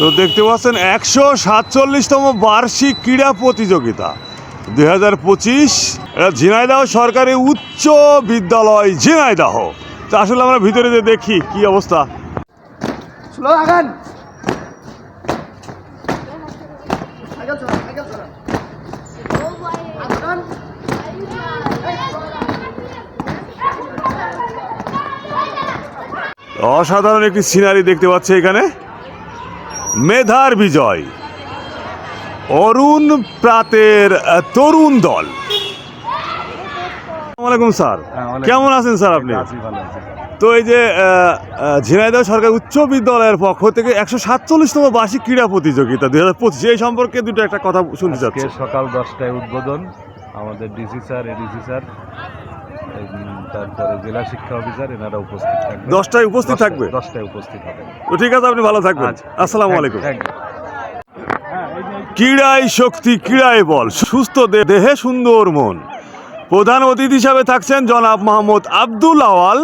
তো দেখতে পাচ্ছেন একশো সাতচল্লিশতম বার্ষিক ক্রীড়া প্রতিযোগিতা। দুই হাজার পঁচিশ ঝিনাইদহ সরকারি উচ্চ বিদ্যালয় ঝিনাইদহ। তো আসলে আমরা ভিতরে যে দেখি কি অবস্থা? আগান। অসাধারণ একটি সিনারি দেখতে পাচ্ছে এখানে। মেধার বিজয়। অরুণ প্রাতের তরুণ দল। আসসালামাইকুম স্যার। কেমন আছেন স্যার আপনি? তো এই যে ঝিনাইদহ সরকার উচ্চ বিদ্যালয়ের পক্ষ থেকে একশো সাতচল্লিশতম বার্ষিক ক্রীড়া প্রতিযোগিতা দুই হাজার পঁচিশ এই সম্পর্কে দুটো একটা কথা শুনতে চাচ্ছি। সকাল দশটায় উদ্বোধন আমাদের ডিসি স্যার এডিসি স্যার। তারপরে জেলা শিক্ষা অফিসার এনারা উপস্থিত থাকবে দশটায় উপস্থিত থাকবে? দশটায় উপস্থিত হবে। তো ঠিক আছে আপনি ভালো থাকবেন। আচ্ছা। আসসালামু আলাইকুম। ক্রীড়ায় শক্তি ক্রীড়ায় বল সুস্থ দেহে সুন্দর মন। প্রধান অতিথি হিসাবে থাকছেন জনাব মোহাম্মদ আব্দুল আওয়াল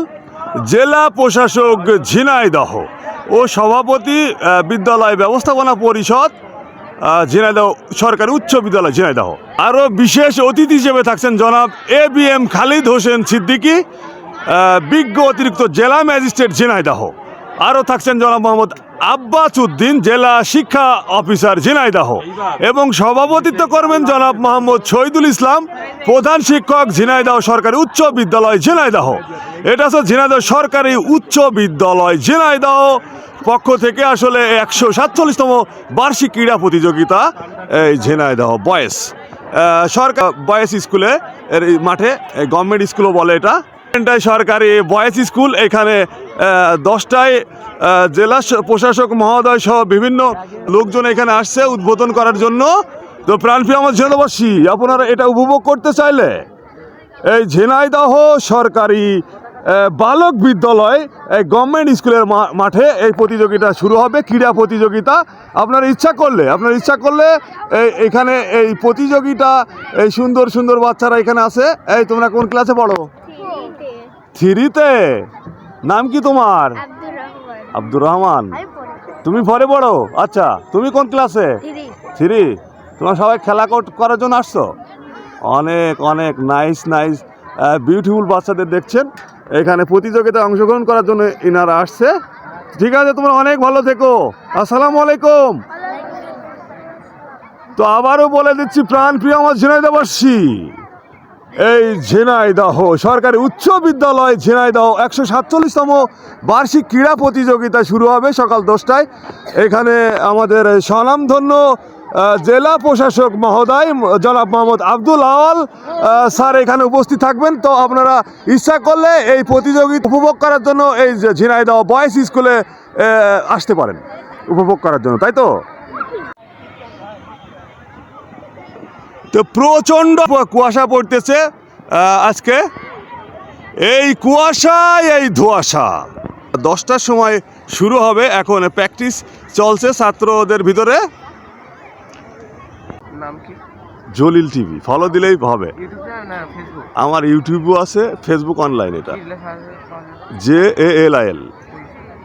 জেলা প্রশাসক ঝিনাইদহ ও সভাপতি বিদ্যালয় ব্যবস্থাপনা পরিষদ ঝিনাইদহ সরকারি উচ্চ বিদ্যালয় ঝিনাইদহ। আরও বিশেষ অতিথি হিসেবে থাকছেন জনাব A B M Khalid Hossain Siddiqui বিজ্ঞ অতিরিক্ত জেলা ম্যাজিস্ট্রেট ঝিনাইদহ। আরও থাকছেন জনাব মোহাম্মদ আব্বাস উদ্দিন জেলা শিক্ষা অফিসার ঝিনাইদহ। এবং সভাপতিত্ব করবেন জনাব মোহাম্মদ শহীদুল ইসলাম, প্রধান শিক্ষক ঝিনাইদহ সরকারি উচ্চ বিদ্যালয় ঝিনাইদহ। এটা হচ্ছে ঝিনাইদহ সরকারি উচ্চ বিদ্যালয় ঝিনাইদহ। পক্ষ থেকে আসলে একশো সাতচল্লিশতম বার্ষিক ক্রীড়া প্রতিযোগিতা, এই ঝিনাইদহ বয়েস সরকার বয়েস স্কুলে, এর মাঠে গভর্নমেন্ট স্কুলও বলে এটা। এটাই সরকারি বয়েজ স্কুল, এখানে দশটায় জেলা প্রশাসক মহোদয় সহ বিভিন্ন লোকজন এখানে আসছে উদ্বোধন করার জন্য। তো প্রাণপ্রিয় আমার জেলাবাসী আপনারা এটা উপভোগ করতে চাইলে এই ঝিনাইদহ সরকারি বালক বিদ্যালয় এই গভর্নমেন্ট স্কুলের মাঠে এই প্রতিযোগিতা শুরু হবে ক্রীড়া প্রতিযোগিতা। আপনার ইচ্ছা করলে আপনার ইচ্ছা করলে এই এখানে এই প্রতিযোগিতা এই সুন্দর সুন্দর বাচ্চারা এখানে আছে এই তোমরা কোন ক্লাসে পড়ো? থ্রিতে। নাম কি তোমার? আব্দুর রহমান। তুমি পরে পড়ো? আচ্ছা তুমি কোন ক্লাসে? থ্রি। তোমরা সবাই খেলা কর- করার জন্য আসছো? অনেক অনেক। Nice nice. বিউটিফুল বাচ্চাদের দেখছেন। এখানে প্রতিযোগিতায় অংশগ্রহণ করার জন্য ইনারা আসছে। ঠিক আছে, তোমরা অনেক ভালো থেকো। আসসালামু আলাইকুম। তো আবারও বলে দিচ্ছি, প্রাণ প্রিয় আমার ঝিনাইদাবাসী এই ঝিনাইদহ সরকারি উচ্চ বিদ্যালয় ঝিনাইদহ একশো সাতচল্লিশতম বার্ষিক ক্রীড়া প্রতিযোগিতা শুরু হবে সকাল দশটায়। এখানে আমাদের স্বনামধন্য জেলা প্রশাসক মহোদয় জনাব মোহাম্মদ আব্দুল আওয়াল স্যার এখানে উপস্থিত থাকবেন। তো আপনারা ইচ্ছা করলে এই প্রতিযোগিতা উপভোগ করার জন্য এই ঝিনাইদহ বয়েজ স্কুলে আসতে পারেন উপভোগ করার জন্য, তাই তো? তো প্রচণ্ড কুয়াশা পড়তেছে আজকে। এই কুয়াশায়, এই ধোঁয়াশা। দশটার সময় শুরু হবে, এখন প্র্যাকটিস চলছে ছাত্রদের ভিতরে। নাম কি? জলিল টিভি। ফলো দিলেই হবে। আমার ইউটিউবও আছে ফেসবুক অনলাইন এটা। J A L I L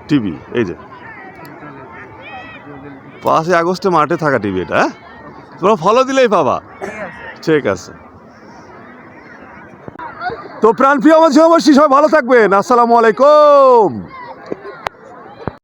TV এই যে। পাঁচই আগস্টে মাঠে থাকা টিভি এটা হ্যাঁ? তোমরা ফলো দিলেই পাবা। ঠিক আছে। তো প্রাণপ্রিয় আমার সবাই ভালো থাকবেন। আসসালামু আলাইকুম।